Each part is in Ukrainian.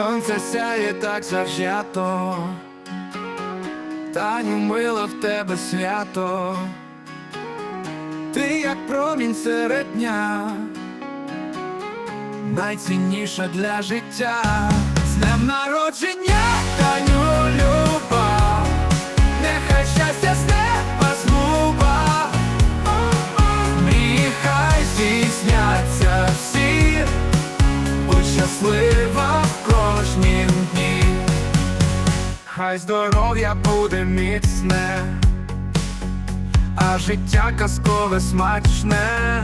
Сонце сяє так завзято, Таню, мило в тебе свято, ти як промінь серед дня, найцінніша для життя, з днем народження, хай здоров'я буде міцне, а життя казкове смачне,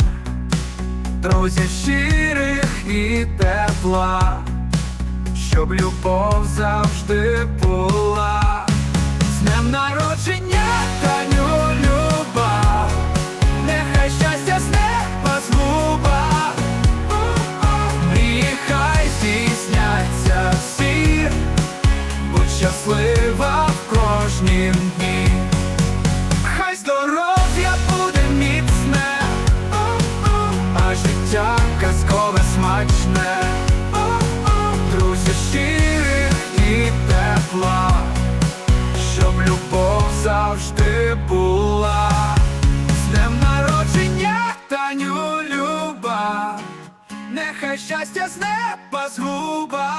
друзі щирих і тепла, щоб любов завжди була. Хай здоров'я буде міцне, а життя казкове смачне, друзі щирих і тепла, щоб любов завжди була. З днем народження, Таню, люба. Нехай щастя з неба згуба,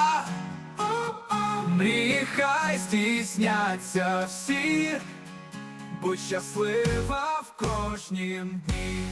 хай здійсняться всі, будь щаслива в кожнім дні.